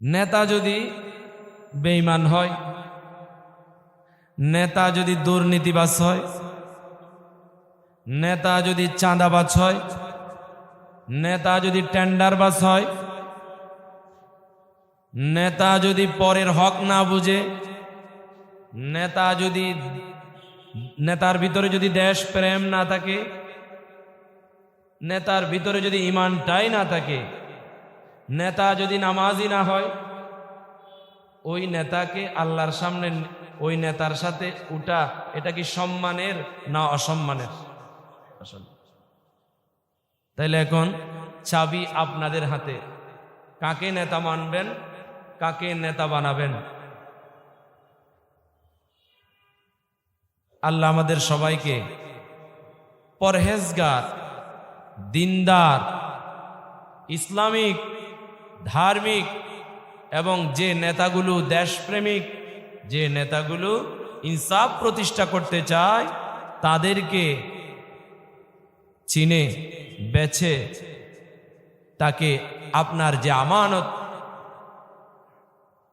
নেতা যদি বেইমান হয়, নেতা যদি দুর্নীতিবাজ হয়, নেতা যদি চাঁদাবাজ হয়, নেতা যদি টেন্ডারবাজ হয়, নেতা যদি পরের হক না বুঝে, নেতা যদি, নেতার ভিতরে যদি দেশ প্রেম না থাকে, নেতার ভিতরে যদি ইমানটাই না থাকে নেতা যদি নামাজি না হয়, ওই নেতাকে আল্লাহর সামনে, ওই নেতার সাথে উঠা, এটা কি সম্মানের না অসম্মানের? তাইলে এখন চাবি আপনাদের হাতে। কাকে নেতা মানবেন, কাকে নেতা বানাবেন? আল্লাহ আমাদের সবাইকে পরহেজগার, দিনদার, ইসলামিক ধার্মিক এবং যে নেতাগুলো দেশপ্রেমিক, যে নেতাগুলো ইনসাফ প্রতিষ্ঠা করতে চায়, তাদেরকে চিনে, বেছে তাকে আপনার যে আমানত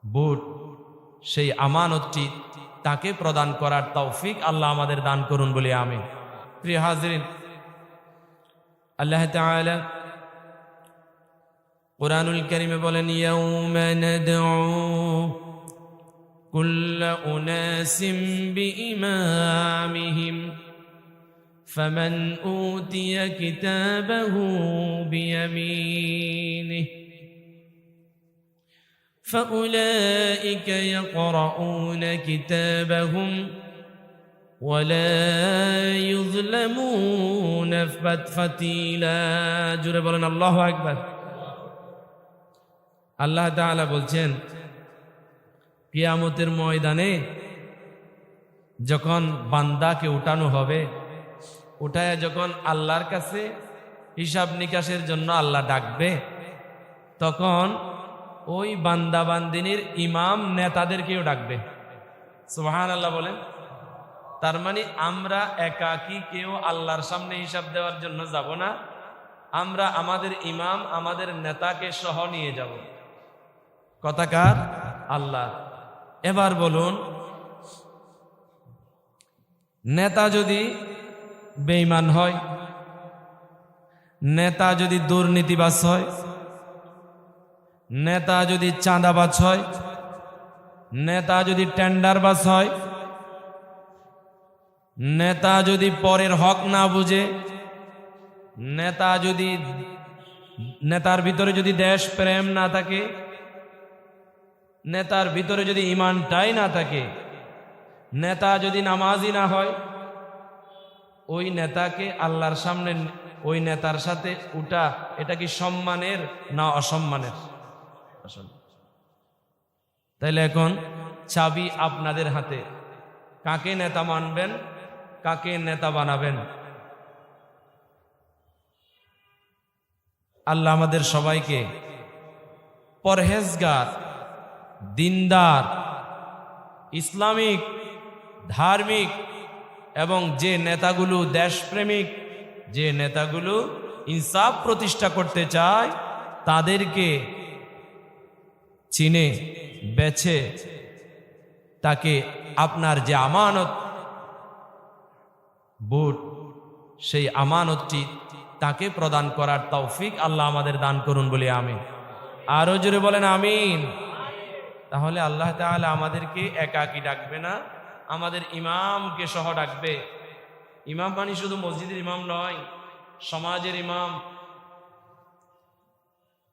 বুট সেই আমানতটি তাকে প্রদান করার তৌফিক আল্লাহ আমাদের দান করুন বলে আমি। প্রিয় হাজরিন, আল্লাহ তাআলা কোরআনুল কারিমে বলেন ইয়াউমা নাদউ কুল্ল উনাসিম বিইমামিহিম فمن أوتي كتابه بيمينه فأولئك يقرؤون كتابهم ولا يظلمون فتيلا জুড়ে বলেন আল্লাহু আকবার আল্লাহ তাআলা বলছেন, কিয়ামতের ময়দানে যখন বান্দাকে উঠানো হবে, উঠায় যখন আল্লাহর কাছে হিসাব নিকাশের জন্য আল্লাহ ডাকবে, তখন ওই বান্দা বান্দিনীর ইমাম নেতাদেরকেও ডাকবে। সুহান আল্লাহ বলেন। তার মানে আমরা একাকি কেউ আল্লাহর সামনে হিসাব দেওয়ার জন্য যাব না, আমরা আমাদের ইমাম, আমাদের নেতাকে সহ নিয়ে যাব। কথাকার আল্লাহ। এবার বলুন, নেতা যদি বেইমান হয়, নেতা যদি দুর্নীতিবাজ হয়, নেতা যদি চাঁদাবাজ হয়, নেতা যদি টেন্ডারবাজ হয়, নেতা যদি পরের হক না বুঝে, নেতা যদি, নেতার ভিতরে যদি দেশ প্রেম না থাকে নেতার ভিতরে যদি ইমানটাই না থাকে, নেতা যদি নামাজই না হয়, ওই নেতাকে আল্লাহর সামনে, ওই নেতার সাথে উঠা, এটা কি সম্মানের না অসম্মানের? তাইলে এখন চাবি আপনাদের হাতে। কাকে নেতা মানবেন, কাকে নেতা বানাবেন? আল্লাহ আমাদের সবাইকে পরহেজগার দিনদার, ইসলামিক, ধার্মিক এবং যে নেতাগুলো দেশপ্রেমিক, যে নেতাগুলো ইনসাফ প্রতিষ্ঠা করতে চায়, তাদেরকে চিনে, বেছে তাকে আপনার যে আমানত বুট, সেই আমানতটি তাকে প্রদান করার তৌফিক আল্লাহ আমাদের দান করুন বলে আমি। আরও জোরে বলেন, আমিন। তাহলে আল্লাহ তাআলা আমাদেরকে একাকি ডাকবে না, আমাদের ইমামকে সহ ডাকবে। ইমাম মানে শুধু মসজিদের ইমাম নয়, সমাজের ইমাম,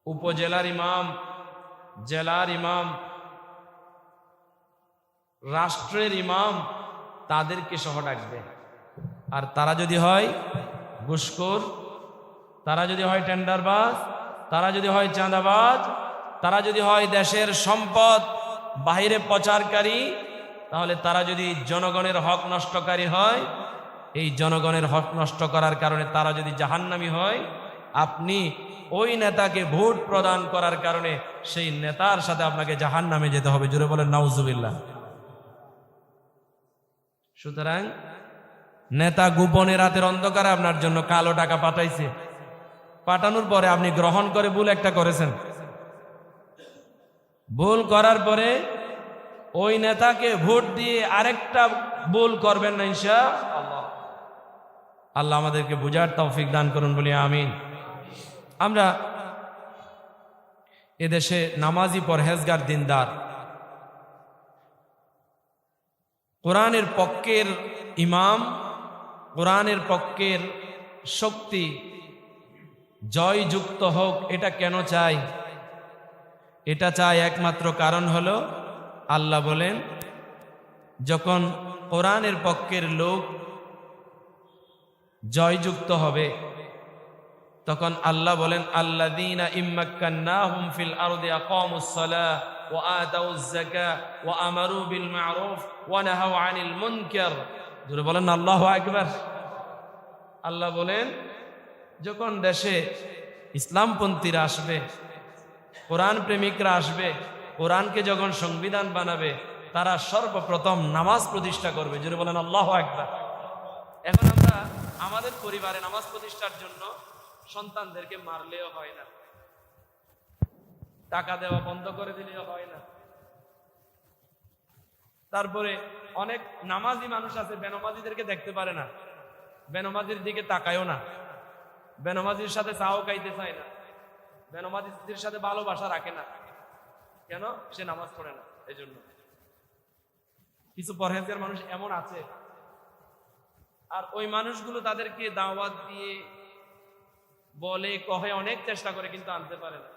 উপজেলার ইমাম, জেলার ইমাম, রাষ্ট্রের ইমাম তাদেরকে সহ ডাকবে। আর তারা যদি হয় ঘুষখোর, তারা যদি হয় টেন্ডারবাজ, তারা যদি হয় চাঁদাবাজ তারা যদি হয় দেশের সম্পদ, বাহিরে প্রচারকারী, তাহলে তারা যদি জনগণের হক নষ্টকারী হয়, এই জনগণের হক নষ্ট করার কারণে তারা যদি জাহান্নামি হয়, আপনি ওই নেতাকে ভোট প্রদান করার কারণে সেই নেতার সাথে আপনাকে জাহান নামে যেতে হবে। জুড়ে বলেন, নাউজুবিল্লাহ। সুতরাং নেতা গোপনে রাতের অন্ধকারে আপনার জন্য কালো টাকা পাঠাইছে। পাঠানোর পরে আপনি গ্রহণ করে ভুল একটা করেছেন। ভুল করার পরে ওই নেতাকে ভোট দিয়ে আরেকটা ভুল করবেন না ইনশা আল্লাহ। আমাদেরকে বুঝার তৌফিক দান করুন বলি আমিন। আমরা এদেশে নামাজি পরহেজগার দিনদার। কোরআনের পক্ষের ইমাম, কোরআনের পক্ষের শক্তি জয়যুক্ত হোক, এটা কেন চাই? এটা চাই একমাত্র কারণ হলো আল্লাহ বলেন, যখন কোরআনের পক্ষের লোক জয়যুক্ত হবে, তখন আল্লাহ বলেন, আল্লাযীনা ইম্মাক্কান্নাহুম ফিল আরদি আকামুস সালাহ ওয়া আতাউজ যাকাহ ওয়া আমারু বিল মা'রুফ ওয়া নাহাউ আনিল মুনকার। জোরে বলেন, আল্লাহু আকবার। আল্লাহ বলেন, যখন দেশে ইসলামপন্থীরা আসবে কোরআন প্রেমিকরা আসবে, কোরআনকে যখন সংবিধান বানাবে, তারা সর্বপ্রথম নামাজ প্রতিষ্ঠা করবে। জোরে বলেন, আল্লাহ একবার এখন আমরা আমাদের পরিবারে নামাজ প্রতিষ্ঠার জন্য সন্তানদেরকে মারলেও হয় না। টাকা দেওয়া বন্ধ করে দিলেও হয় না। তারপরে অনেক নামাজি মানুষ আছে, বেনমাজিদেরকে দেখতে পারে না। বেনমাজির দিকে তাকায়ও না। বেনমাজির সাথে চাও খাইতে চায় না। বেনমাজিদের সাথে ভালোবাসা রাখে না। কেন? সে নামাজ পড়ে না এই জন্য কিছু পরহেজগার মানুষ এমন আছে। আর ওই মানুষগুলো তাদেরকে দাওয়াত দিয়ে বলে, কহে, অনেক চেষ্টা করে, কিন্তু আনতে পারে না।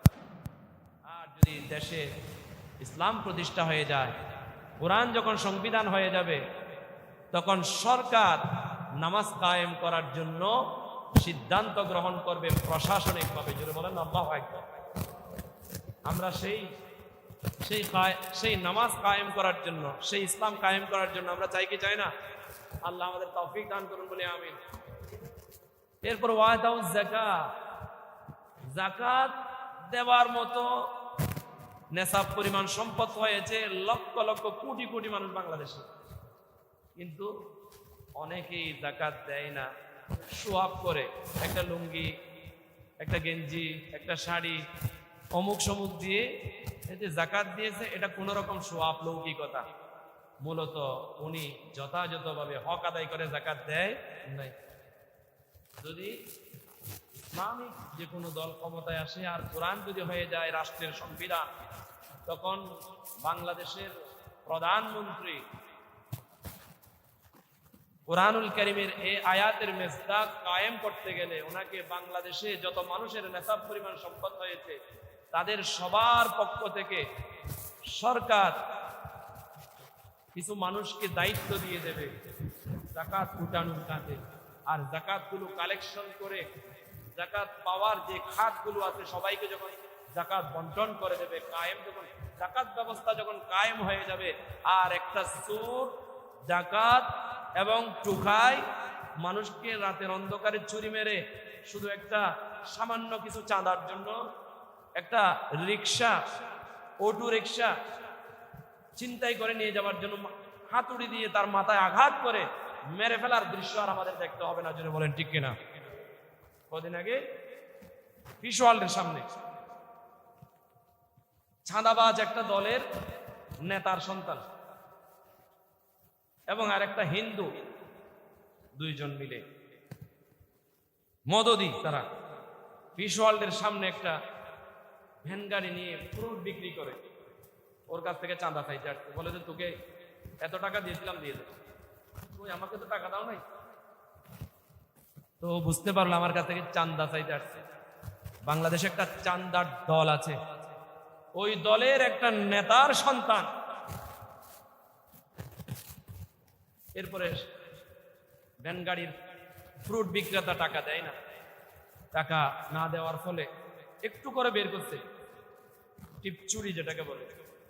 আর যদি দেশে ইসলাম প্রতিষ্ঠা হয়ে যায়, কোরআন যখন সংবিধান হয়ে যাবে, তখন সরকার নামাজ কায়েম করার জন্য সিদ্ধান্ত গ্রহণ করবে প্রশাসনিকভাবে। জুড়ে বলেন আল্লাহ একবার আমরা সেই সেই সেই নামাজ কায়েম করার জন্য, সেই ইসলাম কায়েম করার জন্য আমরা চাই কি চাই না? আল্লাহ আমাদের তৌফিক দান করুন বলে আমিন। এরপর ওয়াদাউ জাকাত জাকাত দেওয়ার মতো নেশাব পরিমাণ সম্পদ হয়েছে লক্ষ লক্ষ কোটি কোটি মানুষ বাংলাদেশে। কিন্তু অনেকেই জাকাত দেয় না। সোয়াব করে। একটা লুঙ্গি, একটা গেঞ্জি, একটা শাড়ি, অমুক সমুক দিয়ে এই যে জাকাত দিয়েছে। এটা কোনো রকম সোয়াব লৌকিকতা। মূলত উনি যথাযথভাবে হক আদায় করে জাকাত দেয় নাই। যদি ইসলামিক যে কোনো দল ক্ষমতায় আসে আর কোরআন যদি হয়ে যায় রাষ্ট্রের সংবিধান, তখন বাংলাদেশের প্রধানমন্ত্রী কোরআনুল করিমের এই আয়াতের মেজদাক কায়েম করতে গেলে ওনাকে বাংলাদেশে যত মানুষের নেশাব পরিমাণ সম্পদ হয়েছে, তাদের সবার পক্ষ থেকে সরকার কিছু মানুষকে দায়িত্ব দিয়ে দেবে, জাকাত উঠানোর কাজে আর জাকাতগুলো কালেকশন করে, জাকাত পাওয়ার যে খাতগুলো আছে, সবাইকে যখন জাকাত বন্টন করে দেবে, কায়েম যখন, জাকাত ব্যবস্থা যখন কায়েম হয়ে যাবে, আর একটা সুর জাকাত এবং টুকায় মানুষকে রাতের অন্ধকারে চুরি মেরে শুধু একটা সামান্য কিছু চাঁদার জন্য একটা রিক্সা অটো রিক্সা চিন্তাই করে নিয়ে যাওয়ার জন্য হাতুড়ি দিয়ে তার মাথায় আঘাত করে মেরে ফেলার দৃশ্য আর আমাদের দেখতে হবে না যদি বলেন, ঠিক কিনা? কদিন আগে ফিশ সামনে ছাঁদাবাজ একটা দলের নেতার সন্তান। এবং আর একটা হিন্দু দুইজন মিলে। মদদি তারা। ফিশ ওয়ার্ল্ডের সামনে একটা ভ্যান গাড়ি নিয়ে ফ্রুট বিক্রি করে। ওর কাছ থেকে চাঁদা চাইতে আসছে বলে যে, তোকে এত টাকা দিয়েছিলাম, দিয়ে দে। তুই আমাকে তো টাকা দাও নাই? তো বুঝতে পারল আমার কাছ থেকে চান্দা চাইতে আসছে। বাংলাদেশে একটা চান্দার দল আছে। ওই দলের একটা নেতার সন্তান। এরপরে ভ্যান গাড়ির ফ্রুট বিক্রেতা টাকা দেয় না। টাকা না দেওয়ার ফলে একটু করে বের করছে। টিপচুরি যেটাকে বলে।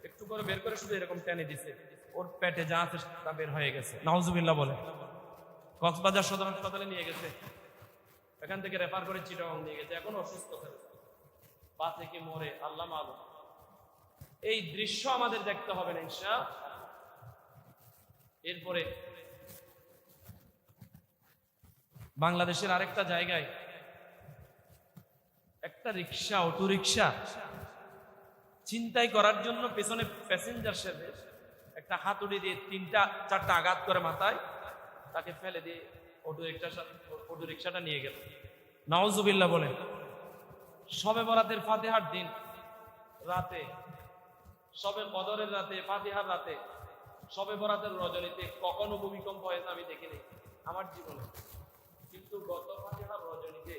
একটু করে বের করে শুধু এরকম টেনে দিছে। ওর পেটে যা আছে তা বের হয়ে গেছে। নাউজুবিল্লাহ বলে। কক্সবাজার সদর হাসপাতালে নিয়ে গেছে। এখান থেকে রেফার করে চিটাগং নিয়ে গেছে। এখন অসুস্থ বাঁচে কি মরে, আল্লাহ মালুম। এই দৃশ্য আমাদের দেখতে হবে না ইনশা এরপরে বাংলাদেশের আরেকটা জায়গায় একটা রিক্সা অটো রিক্সা চিন্তাই করার জন্য পেছনে প্যাসেঞ্জার সেবে একটা হাতুড়ি দিয়ে তিনটা, চারটা আঘাত করে মাথায়, তাকে ফেলে দিয়ে অটো রিক্সার সাথে অটো রিক্সাটা নিয়ে গেল। নওয়াজুবিল্লাহ বলেন সবে বরাতের ফাতেহার দিন রাতে সবে কদরের রাতে, ফাতিহার রাতে সবে বরাতের রজনীতে কখনো ভূমিকম্প হয়েছে আমি দেখিনি। আমার জীবনে কিন্তু গত ফাতিহার রজনীতে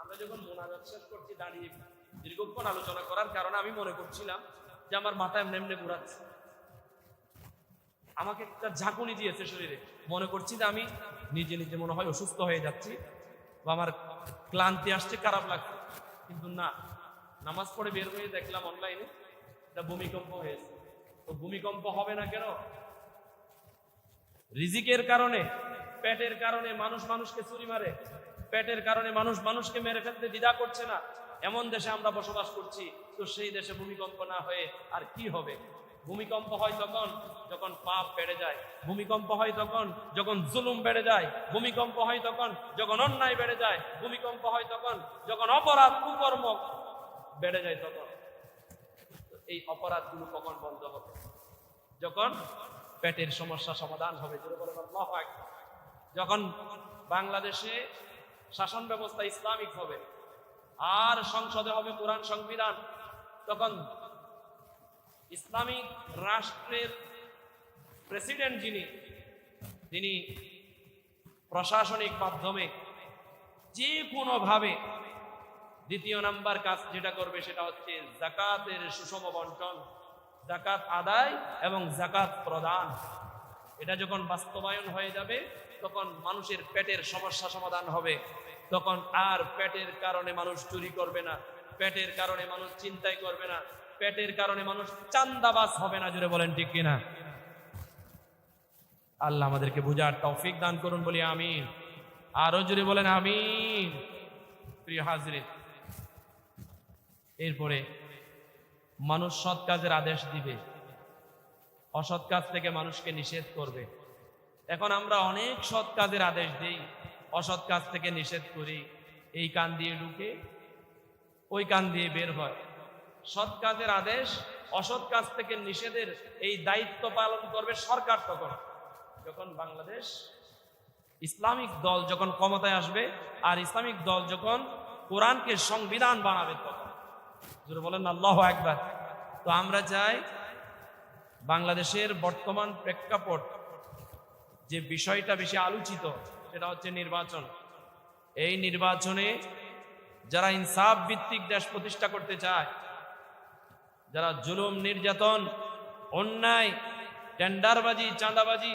আমরা যখন মোনাজাত শেষ করছি, দাঁড়িয়ে দীর্ঘক্ষণ আলোচনা করার কারণে আমি মনে করছিলাম যে আমার মাথা এমনি এমনি ঘুরাচ্ছে। আমাকে একটা ঝাঁকুনি দিয়েছে শরীরে। মনে করছি যে আমি নিজে নিজে মনে হয় অসুস্থ হয়ে যাচ্ছি বা আমার ক্লান্তি আসছে, খারাপ লাগছে। কিন্তু না, নামাজ পড়ে বের হয়ে দেখলাম অনলাইনে এটা ভূমিকম্প হয়েছে। তো ভূমিকম্প হবে না কেন? রিজিকের কারণে পেটের কারণে মানুষ মানুষকে চুরি মারে, পেটের কারণে মানুষ মানুষকে মেরে ফেলতে দ্বিধা করছে না। এমন দেশে আমরা বসবাস করছি, তো সেই দেশে ভূমিকম্প না হয়ে আর কি হবে? ভূমিকম্প হয় তখন যখন পাপ বেড়ে যায়, ভূমিকম্প হয় তখন যখন জুলুম বেড়ে যায়, ভূমিকম্প হয় তখন যখন অন্যায় বেড়ে যায়, ভূমিকম্প হয় তখন যখন অপরাধ কুকর্ম বেড়ে যায় তখন। এই অপরাধগুলো কখন বন্ধ হবে? যখন পেটের সমস্যা সমাধান হবে আকবার। যখন বাংলাদেশে শাসন ব্যবস্থা ইসলামিক হবে আর সংসদে হবে কোরআন সংবিধান, তখন ইসলামিক রাষ্ট্রের প্রেসিডেন্ট যিনি, তিনি প্রশাসনিক মাধ্যমে যে কোনোভাবে দ্বিতীয় নাম্বার কাজ যেটা করবে সেটা হচ্ছে জাকাতের সুষম বন্টন, জাকাত আদায় এবং জাকাত প্রদান। এটা যখন বাস্তবায়ন হয়ে যাবে তখন মানুষের পেটের সমস্যা সমাধান হবে। তখন আর পেটের কারণে মানুষ চুরি করবে না, পেটের কারণে মানুষ চিন্তাই করবে না, পেটের কারণে মানুষ চান্দাবাস হবে না জুড়ে বলেন ঠিক কিনা? আল্লাহ আমাদেরকে বুঝার তৌফিক দান করুন বলি আমিন। আরও জুড়ে বলেন আমিন। প্রিয় হাজরিন এরপরে মানুষ সৎ কাজের আদেশ দিবে, অসৎ কাজ থেকে মানুষকে নিষেধ করবে। এখন আমরা অনেক সৎ কাজের আদেশ দিই, অসৎ কাজ থেকে নিষেধ করি। এই কান দিয়ে ঢুকে, ওই কান দিয়ে বের হয়। সৎ কাজের আদেশ, অসৎ কাজ থেকে নিষেধের এই দায়িত্ব পালন করবে সরকার তখন। যখন বাংলাদেশ ইসলামিক দল যখন ক্ষমতায় আসবে, আর ইসলামিক দল যখন কোরআনকে সংবিধান বানাবে তখন। বলেন আল্লাহ একবার তো আমরা চাই বাংলাদেশের বর্তমান প্রেক্ষাপট যে বিষয়টা বেশি আলোচিত, সেটা হচ্ছে নির্বাচন। এই নির্বাচনে যারা ইনসাফ ভিত্তিক দেশ প্রতিষ্ঠা করতে চায়, যারা জুলুম, নির্যাতন, অন্যায়, টেন্ডারবাজি, চাঁদাবাজি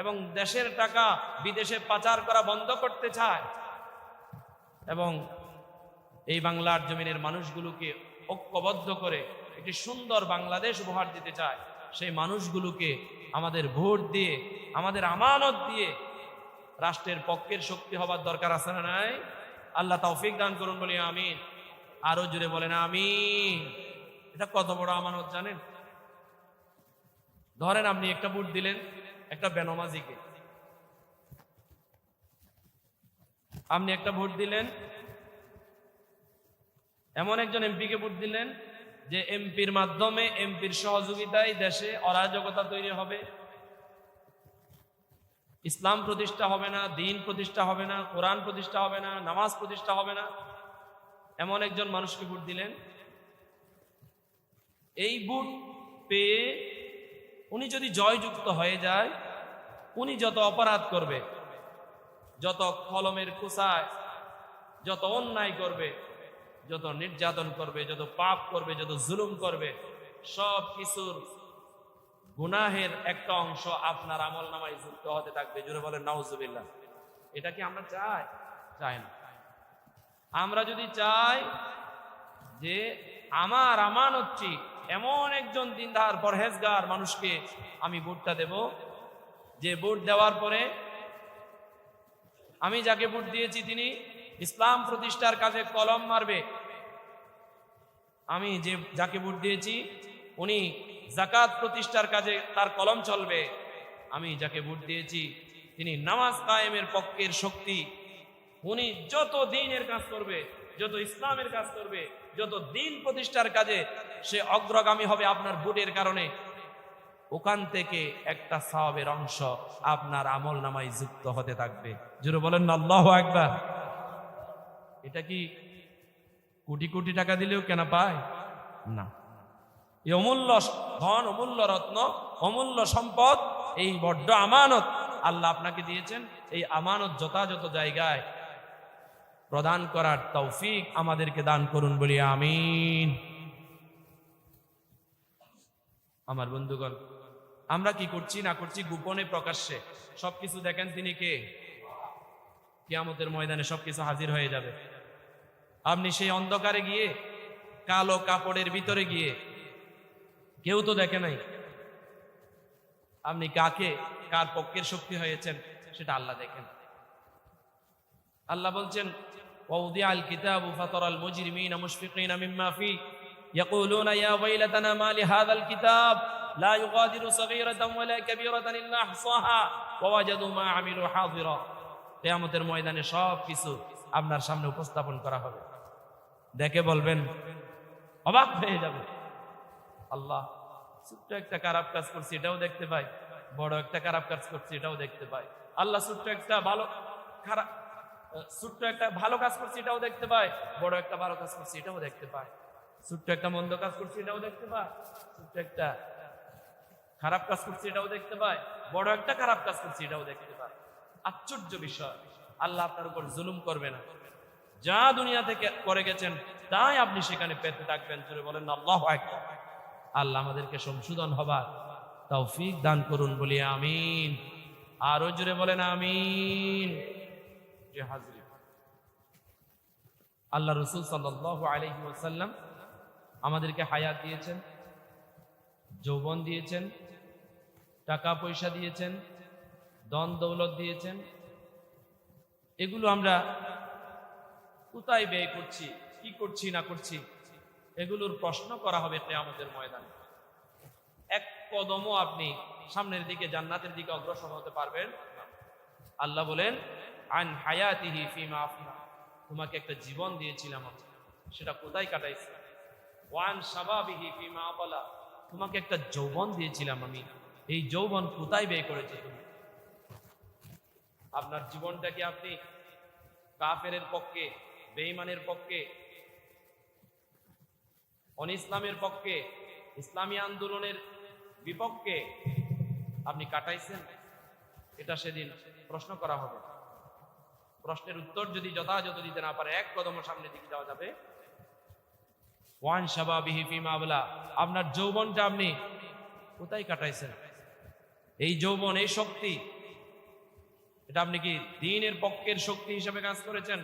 এবং দেশের টাকা বিদেশে পাচার করা বন্ধ করতে চায় এবং এই বাংলার জমিনের মানুষগুলোকে ঐক্যবদ্ধ করে একটি সুন্দর বাংলাদেশ উপহার দিতে চায়, সেই মানুষগুলোকে আমাদের ভোট দিয়ে আমাদের আমানত দিয়ে রাষ্ট্রের পক্ষের শক্তি হবার দরকার আছে না নাই? আল্লাহ তৌফিক দান করুন বলি, আমিন। আরও জুড়ে বলেন, আমিন। এটা কত বড় আমানত জানেন? ধরেন আপনি একটা ভোট দিলেন, একটা বেনমাজিকে। আপনি একটা ভোট দিলেন, এমন একজন এমপিকে ভোট দিলেন, যে এমপির মাধ্যমে এমপির সহযোগিতায় দেশে অরাজকতা তৈরি হবে। ইসলাম প্রতিষ্ঠা হবে না, দিন প্রতিষ্ঠা হবে না, কোরআন প্রতিষ্ঠা হবে না, নামাজ প্রতিষ্ঠা হবে না। এমন একজন মানুষকে ভোট দিলেন। এই ভোট পেয়ে উনি যদি জয়যুক্ত হয়ে যায়, উনি যত অপরাধ করবে, যত কলমের কুসায় যত অন্যায় করবে, যত নির্যাতন করবে, যত পাপ করবে, যত জুলুম করবে, সব কিছুর গুনাহের একটা অংশ আপনার আমল নামায় যুক্ত হতে থাকবে। জুড়ে বলেন, নাউজুবিল্লাহ। এটা কি আমরা চাই? চাই না। আমরা যদি চাই যে আমার আমানতটি এমন একজন দিনদার, পরহেজগার মানুষকে আমি ভোটটা দেব, যে ভোট দেওয়ার পরে আমি যাকে ভোট দিয়েছি তিনি ইসলাম প্রতিষ্ঠার কাজে কলম মারবে। আমি যে, যাকে ভোট দিয়েছি, উনি জাকাত প্রতিষ্ঠার কাজে তার কলম চলবে। আমি যাকে ভোট দিয়েছি, তিনি নামাজ কায়েমের পক্ষের শক্তি। উনি যত দিনের কাজ করবে, যত ইসলামের কাজ করবে, যত দিন প্রতিষ্ঠার কাজে, সে অগ্রগামী হবে আপনার ভোটের কারণে। ওখান থেকে একটা সওয়াবের অংশ আপনার আমল নামায় যুক্ত হতে থাকবে। জুড়ে বলেন না, আল্লাহ একবার এটা কি কোটি কোটি টাকা দিলেও কেন পায়? না। এই অমূল্য ধন, অমূল্য রত্ন, অমূল্য সম্পদ, এই বড্ড আমানত আল্লাহ আপনাকে দিয়েছেন। এই আমানত যথাযথ জায়গায় প্রদান করার তৌফিক আমাদেরকে দান করুন বলি আমিন। আমার বন্ধুগণ, আমরা কি করছি, না করছি গোপনে প্রকাশ্যে? সবকিছু দেখেন তিনি কে? কিয়ামতের ময়দানে সবকিছু হাজির হয়ে যাবে। আপনি সেই অন্ধকারে গিয়ে, কালো কাপড়ের ভিতরে গিয়ে কেউ তো দেখে নাই আপনি কাকে কার পক্ষের শক্তি হয়েছেন সেটা আল্লাহ দেখেন আল্লাহ বলছেন ووضع الكتاب فترى المجرمين مشفقين مما فيه يقولون يا ويلتنا ما لهذا الكتاب لا يغادر صغيرة ولا كبيرة إلا أحصاها ووجدوا ما عملوا حاضرا কিয়ামতের ময়দানে সব কিছু আপনার সামনে উপস্থাপন করা হবে দেখে বলবেন অবাক হয়ে যাবে আল্লাহ, ছোট্ট একটা খারাপ কাজ করছি, এটাও দেখতে পাই। বড় একটা খারাপ কাজ করছি, এটাও দেখতে পাই। আল্লাহ ছোট্ট একটা ভালো খারাপ ছোট্ট একটা ভালো কাজ করছি, এটাও দেখতে পাই। বড় একটা ভালো কাজ করছি, এটাও দেখতে পাই। ছোট্ট একটা মন্দ কাজ করছি, এটাও দেখতে পাই। ছোট্ট একটা খারাপ কাজ করছি, এটাও দেখতে পাই। বড় একটা খারাপ কাজ করছি, এটাও দেখতে পাই। আশ্চর্য বিষয়। আল্লাহ আপনার উপর জুলুম করবে না। যা দুনিয়া থেকে করে গেছেন, তাই আপনি সেখানে পেতে থাকবেন। বলেন, আল্লাহ আকবার। আল্লাহ আমাদেরকে সংশোধন হবার তৌফিক দান করুন বলি আমিন। আরও জুড়ে বলেন আমিন। আল্লাহ রসুল ওসাল্লাম আমাদেরকে হায়াত দিয়েছেন, যৌবন দিয়েছেন, টাকা পয়সা দিয়েছেন দন দৌলত দিয়েছেন। এগুলো আমরা কোথায় ব্যয় করছি, কি করছি না করছি এগুলোর প্রশ্ন করা হবে কেয়ামতের ময়দানে। এক কদমও আপনি সামনের দিকে, জান্নাতের দিকে অগ্রসর হতে পারবেন আল্লাহ বলেন, আন হায়াতিহি ফিমা আফনা তোমাকে একটা জীবন দিয়েছিলাম সেটা কোথায় কাটাইছি? ওয়ান সাবাবিহি ফিমা আবালা তোমাকে একটা যৌবন দিয়েছিলাম আমি, এই যৌবন কোথায় ব্যয় করেছ তুমি? আপনার জীবনটাকে আপনি কাফেরের পক্ষে, বেঈমানের পক্ষে অন ইসলামের পক্ষে, ইসলামী আন্দোলনের বিপক্ষে আপনি কাটাইছেন? এটা সেদিন প্রশ্ন করা হবে। প্রশ্নের উত্তর যদি যথাযথ দিতে না পারে, এক কদম সামনে দিকে যাওয়া যাবে। ওয়ান শাবাবিহি ফিমা আবলা, আপনার যৌবনটা আপনি কোথায় কাটাইছেন? এই যৌবন, এই শক্তি, এটা আপনি কি দিনের পক্ষের শক্তি হিসেবে কাজ করেছেন,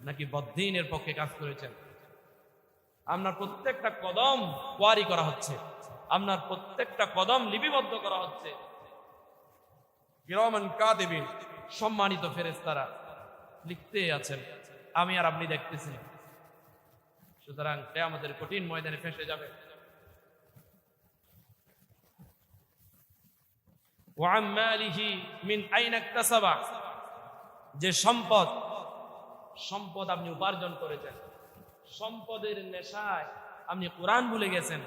নাকি বদ্দিনের পক্ষে কাজ করেছেন? আপনার প্রত্যেকটা কদম কোয়ারি করা হচ্ছে। আপনার প্রত্যেকটা কদম লিপিবদ্ধ করা হচ্ছে। সম্মানিত ফেরেশতারা, লিখতে আছেন। আমি আর আপনি দেখতেছি। সুতরাং আমাদের কঠিন ময়দানে ফেসে যাবে। যে সম্পদ সম্পদ আপনি উপার্জন করেছেন। সম্পদের নেশায়। আপনি কোরআন ভুলে গেছেন।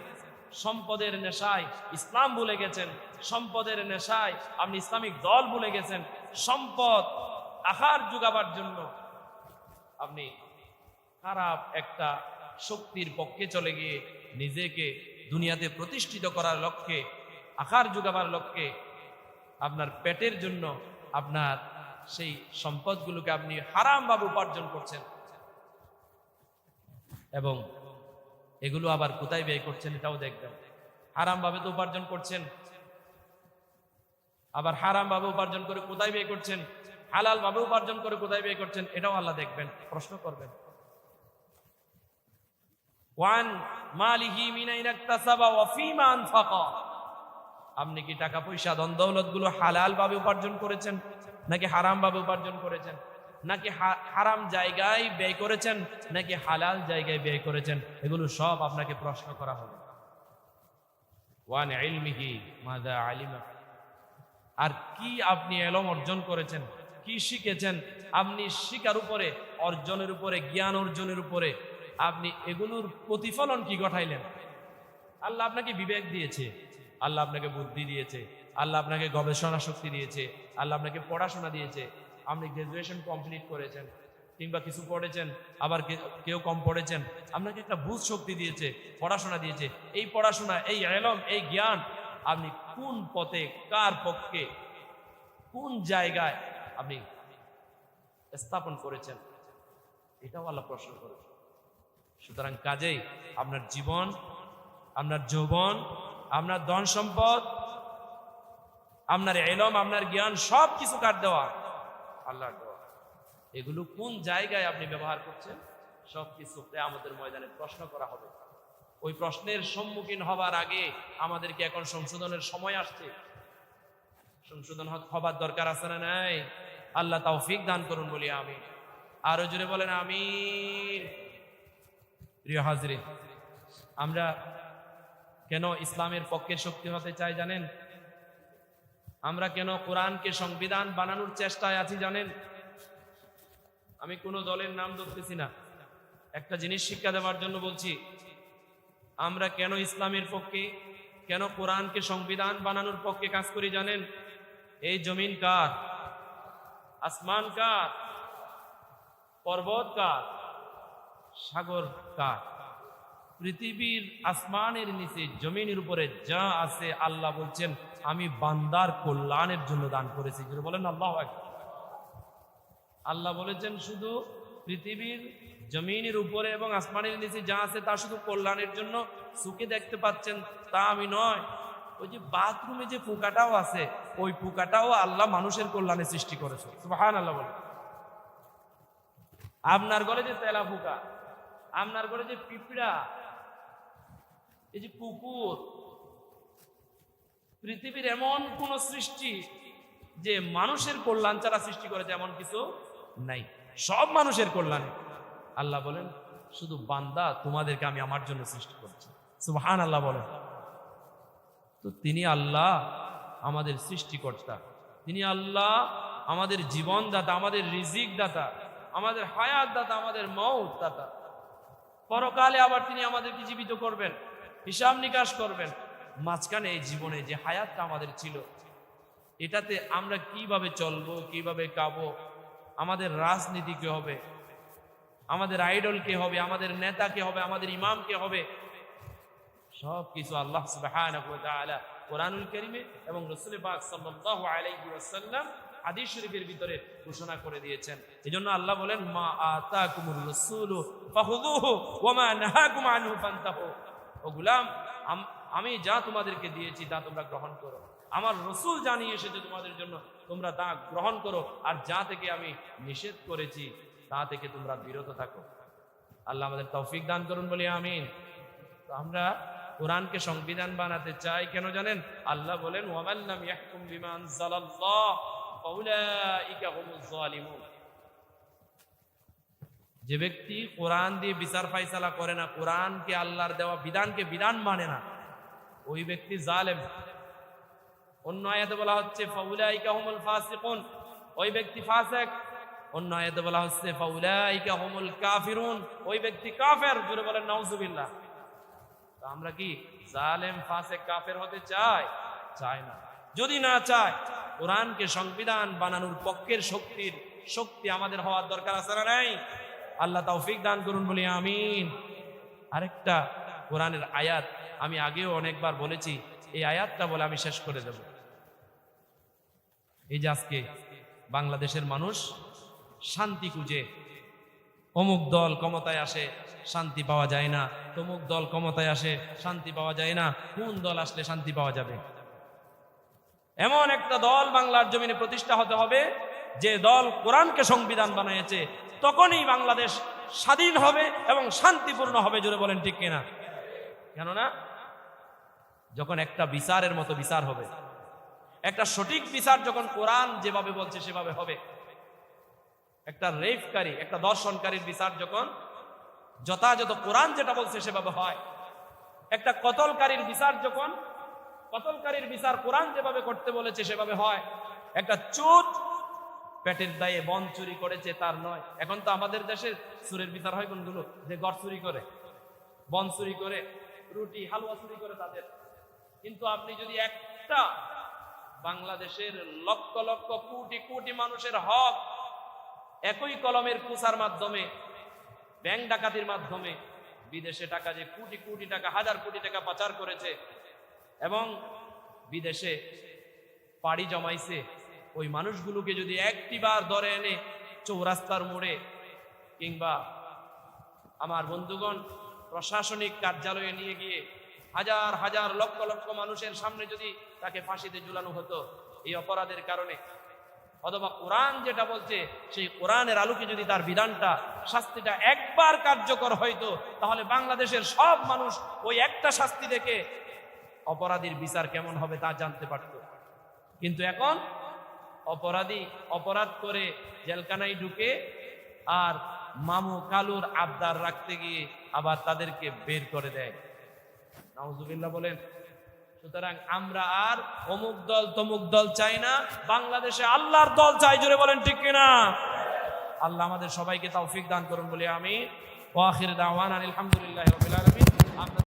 সম্পদের নেশায় ইসলাম ভুলে গেছেন। সম্পদের নেশায় আপনি ইসলামিক দল ভুলে গেছেন। সম্পদ আহার যোগাবার জন্য আপনি খারাপ একটা শক্তির পক্ষে চলে গিয়ে নিজেকে দুনিয়াতে প্রতিষ্ঠিত করার লক্ষ্যে আকার যোগাবার লক্ষ্যে আপনার পেটের জন্য আপনার সেই সম্পদগুলোকে আপনি হারামভাবে উপার্জন করছেন। এবং এগুলো আবার কোথায় ব্যয় করছেন এটাও দেখবেন। হারামভাবে তো উপার্জন করছেন। আবার হারামভাবে উপার্জন করে কোথায় ব্যয় করছেন? হালাল ভাবে উপার্জন করে কোথায় ব্যয় করছেন? এটাও আল্লাহ দেখবেন, প্রশ্ন করবেন। ওয়ান আপনি কি টাকা পয়সা ধন দৌলতগুলো হালাল ভাবে উপার্জন করেছেন নাকি হারাম ভাবে উপার্জন করেছেন? নাকি হারাম জায়গায় ব্যয় করেছেন, নাকি হালাল জায়গায় ব্যয় করেছেন, এগুলো সব আপনাকে প্রশ্ন করা হবে ওয়ান আর কি আপনি এলম অর্জন করেছেন, কি শিখেছেন, আপনি শিকার উপরে, অর্জনের উপরে, জ্ঞান অর্জনের উপরে, আপনি এগুলোর প্রতিফলন কি ঘটাইলেন? আল্লাহ আপনাকে বিবেক দিয়েছে, আল্লাহ আপনাকে বুদ্ধি দিয়েছে, আল্লাহ আপনাকে গবেষণা শক্তি দিয়েছে, আল্লাহ আপনাকে পড়াশোনা দিয়েছে আপনি গ্রাজুয়েশন কমপ্লিট করেছেন, কিংবা কিছু পড়েছেন, আবার কেউ কম পড়েছেন, আপনাকে একটা বুঝ শক্তি দিয়েছে, পড়াশোনা দিয়েছে। এই পড়াশোনা, এই এলম এই জ্ঞান, আপনি কোন পথে, কার পক্ষে, কোন জায়গায় আপনি স্থাপন করেছেন? এটাও আল্লাহ প্রশ্ন করে সুতরাং কাজেই আপনার জীবন, আপনার যৌবন, আপনার ধন সম্পদ, আপনার এলম আপনার জ্ঞান সব কিছু কাট দেওয়া? আল্লাহর দেওয়া এগুলো কোন জায়গায় আপনি ব্যবহার করছেন? সব কিছু আমাদের ময়দানে প্রশ্ন করা হবে। ওই প্রশ্নের সম্মুখীন হবার আগে আমাদেরকে এখন সংশোধনের সময় আসছে। সংশোধন হবার দরকার আছে না নাই? আল্লাহ তৌফিক দান করুন বলি আমি আরও জোরে বলেন আমি প্রিয় হাজরে, আমরা কেন ইসলামের পক্ষের শক্তি হতে চাই জানেন? আমরা কেন কোরআনকে সংবিধান বানানোর চেষ্টায় আছি জানেন? আমি কোনো দলের নাম ধরতেছি না। একটা জিনিস শিক্ষা দেওয়ার জন্য বলছি, আমরা কেন ইসলামের পক্ষে, কেন কোরআনকে সংবিধান বানানোর পক্ষে কাজ করি জানেন? এই জমিন কার? আসমান কার? পর্বত কার? সাগর কার? পৃথিবীর আসমানের নিচে, জমিনের উপরে যা আছে আল্লাহ বলছেন, আমি বান্দার কল্যাণের জন্য দান করেছি। বলেন আল্লাহ আল্লাহ বলেছেন শুধু পৃথিবীর জমিনের উপরে এবং আসমানের নিচে যা আছে তা শুধু কল্যাণের জন্য সুখে দেখতে পাচ্ছেন, তা আমি নয়। ওই যে বাথরুমে যে পোকাটাও আছে, ওই পোকাটাও আল্লাহ মানুষের কল্যাণে সৃষ্টি করেছে। সুবহান আল্লাহ বলে আপনার গলে যে তেলা পোকা, আপনার গলে যে পিঁপড়া এই যে কুকুর পৃথিবীর এমন কোন সৃষ্টি যে মানুষের কল্যাণ ছাড়া সৃষ্টি করেছে এমন কিছু নাই। সব মানুষের কল্যাণে। আল্লাহ বলেন, শুধু বান্দা তোমাদেরকে আমি আমার জন্য সৃষ্টি করছি। সুবহান আল্লাহ বলেন। তো তিনি আল্লাহ আমাদের সৃষ্টিকর্তা। তিনি আল্লাহ আমাদের জীবন দাতা আমাদের রিজিক দাতা আমাদের হায়াত দাতা আমাদের মৌত দাতা পরকালে আবার তিনি আমাদেরকে জীবিত করবেন। হিসাব নিকাশ করবেন। মাঝখানে এই জীবনে যে হায়াতটা আমাদের ছিল, এটাতে আমরা কীভাবে চলবো, কীভাবে খাব আমাদের রাজনীতি কে হবে, আমাদের আইডল কে হবে, আমাদের নেতা কে হবে, আমাদের ইমাম কে হবে সব কিছু আল্লাহ কোরআনুল করিমে এবং রাসূল শরীফের ভিতরে ঘোষণা করে দিয়েছেন। এজন্য আল্লাহ বলেন, মা রাসূলু নাহাকুম আনহু ফান্তাহু। ও গুলাম, আমি যা তোমাদেরকে দিয়েছি তা তোমরা গ্রহণ করো। আমার রসুল জানিয়ে এসেছে তোমাদের জন্য, তোমরা তা গ্রহণ করো, আর যা থেকে আমি নিষেধ করেছি, তা থেকে তোমরা বিরত থাকো। আল্লাহ আমাদের তৌফিক দান করুন বলি, আমিন। তো আমরা কোরআনকে সংবিধান বানাতে চাই কেন জানেন? আল্লাহ বলেন ওয়ামাল্লাম ইয়াহকুম বিমা আনজালাল্লাহ, ফাউলাইকা হুমুজ জালিমুন। যে ব্যক্তি কোরআন দিয়ে বিচার ফাইসালা করে না, কোরআনকে আল্লাহর দেওয়া বিধানকে বিধান মানে না, ওই ব্যক্তি জালেম। অন্য আয়াতে বলা হচ্ছে, ফাউলাইকা ওই ব্যক্তি ফাসিক। অন্য আয়াতে বলা হচ্ছে, ফাউলাইকা কাফিরুন। ওই ব্যক্তি কাফের, জোরে বলেন, নাউজুবিল্লাহ। তো আমরা কি জালেম, ফাসেক, কাফের হতে চাই? চাই না। যদি না চাই, কোরআনকে সংবিধান বানানোর পক্ষের শক্তির শক্তি আমাদের হওয়ার দরকার আছে না নাই? আল্লাহ তৌফিক দান করুন বলি আমিন। আরেকটা কোরআনের আয়াত আমি আগেও অনেকবার বলেছি, এই আয়াতটা বলে আমি শেষ করে দেব। এই যে আজকে বাংলাদেশের মানুষ শান্তি খুঁজে, অমুক দল ক্ষমতায় আসে শান্তি পাওয়া যায় না, তমুক দল ক্ষমতায় আসে শান্তি পাওয়া যায় না, কোন দল আসলে শান্তি পাওয়া যাবে? এমন একটা দল বাংলার জমিনে প্রতিষ্ঠা হতে হবে, যে দল কোরআনকে সংবিধান বানিয়েছে তখনই বাংলাদেশ স্বাধীন হবে এবং শান্তিপূর্ণ হবে, জোরে বলেন ঠিক কিনা? কেননা, যখন একটা বিচারের মতো বিচার হবে, একটা সঠিক বিচার যখন কোরআন যেভাবে বলছে সেভাবে হবে। একটা রেফকারী, একটা দর্শনকারীর বিচার যখন যথাযথ কোরআন যেটা বলছে সেভাবে হয়। একটা কতলকারীর বিচার যখন, কতলকারীর বিচার কোরআন যেভাবে করতে বলেছে সেভাবে হয়। একটা চোট পেটের দায়ে বন চুরি করেছে, তার নয়। এখন তো আমাদের দেশের সুরের বিচার হয় কোনগুলো যে গড় চুরি করে, বন চুরি করে, রুটি, হালুয়া চুরি করে তাদের। কিন্তু আপনি যদি একটা বাংলাদেশের লক্ষ লক্ষ কোটি কোটি মানুষের হক একই কলমের কুসার মাধ্যমে, ব্যাংক ডাকাতির মাধ্যমে বিদেশে টাকা যে কোটি কোটি টাকা, হাজার কোটি টাকা পাচার করেছে এবং বিদেশে পাড়ি জমাইছে ওই মানুষগুলোকে যদি একটিবার ধরে এনে চৌরাস্তার মোড়ে কিংবা আমার বন্ধুগণ প্রশাসনিক কার্যালয়ে নিয়ে গিয়ে হাজার হাজার লক্ষ লক্ষ মানুষের সামনে যদি তাকে ফাঁসিতে ঝুলানো হতো, এই অপরাধের কারণে। অথবা কোরআন যেটা বলছে, সেই কোরআনের আলোকে যদি তার বিধানটা, শাস্তিটা একবার কার্যকর হইতো তাহলে বাংলাদেশের সব মানুষ ওই একটা শাস্তি দেখে অপরাধীর বিচার কেমন হবে তা জানতে পারত। কিন্তু এখন অপরাধী অপরাধ করে জেলখানায় ঢুকে আর মামু কালুর আবদার রাখতে গিয়ে আবার তাদেরকে বের করে দেয়। নাউজুবিল্লাহ বলেন, সুতরাং আমরা আর অমুক দল তমুক দল চাই না, বাংলাদেশে আল্লাহর দল চাই, জোরে বলেন ঠিক কিনা? আল্লাহ আমাদের সবাইকে তৌফিক দান করুন বলে আমি। ওয়াখির দাওয়ান আলহামদুলিল্লাহ আমরা